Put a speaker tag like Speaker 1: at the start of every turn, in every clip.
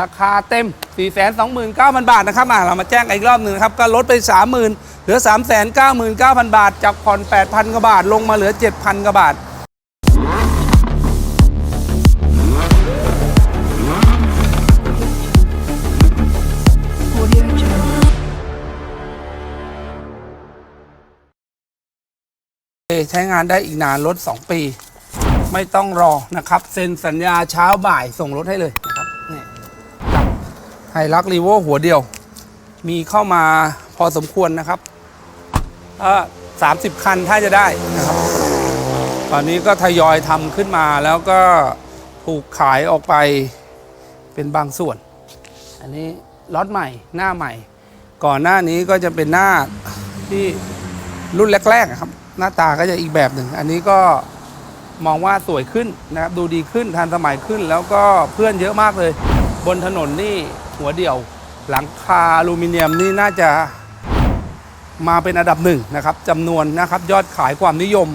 Speaker 1: ราคาเต็ม 429,000 บาทนะครับอะเรามาแจ้งอีกรอบหนึ่งนะครับก็ลดไป 30,000 เหลือ 399,000 บาท จากผ่อน 8,000 กว่าบาท ลงมาเหลือ 7,000 กว่าบาท ใช้งานได้อีกนานลด 2 ปี ไม่ต้องรอนะครับ เซ็นสัญญาเช้าบ่ายส่งรถให้เลย ไฮรักรีโวหัวเดียว มีเข้ามาพอสมควรนะครับก็30คันถ้าจะได้นะครับ ตอนนี้ก็ทยอยทำขึ้นมาแล้วก็ถูกขายออกไปเป็นบางส่วน อันนี้ล็อตใหม่หน้าใหม่ ก่อนหน้านี้ก็จะเป็นหน้าที่รุ่นแรกๆครับ หน้าตาก็จะอีกแบบหนึ่ง อันนี้ก็มองว่าสวยขึ้นนะครับ ดูดีขึ้นทันสมัยขึ้น แล้วก็เพื่อนเยอะมากเลย บนถนนนี่ หัวเดี่ยว หลังคาอลูมิเนียมนี่น่าจะมาเป็นอันดับหนึ่งนะครับจำนวนนะครับยอดขายความนิยม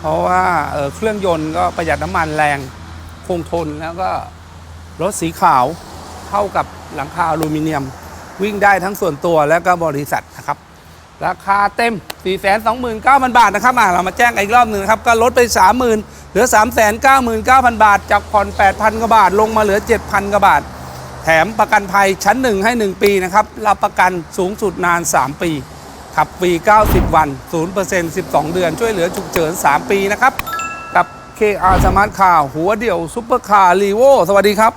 Speaker 1: เพราะว่าเเครื่องยนต์ก็ประหยัดน้ำมันแรงคงทนแล้วก็รถสีขาวเท่ากับหลังคาอลูมิเนียม วิ่งได้ทั้งส่วนตัวและก็บริษัทนะครับ ราคาเต็ม 429,000 บาทนะครับเรามาแจ้งอีกรอบหนึ่งนะครับ ก็ลดไป 30,000 เหลือ 399,000 บาท จากผ่อน 8,000 กว่าบาท ลงมาเหลือ 7,000 กว่าบาท แถมประกันภัยชั้น 1 ให้ 1 ปีนะครับ รับประกันสูงสุดนาน 3 ปี ขับฟรี 90 วัน 0% 12 เดือน ช่วยเหลือฉุกเฉิน 3 ปีนะครับ กับ KR Smart Car หัวเดี่ยวซุปเปอร์คาร์ลีโวสวัสดีครับ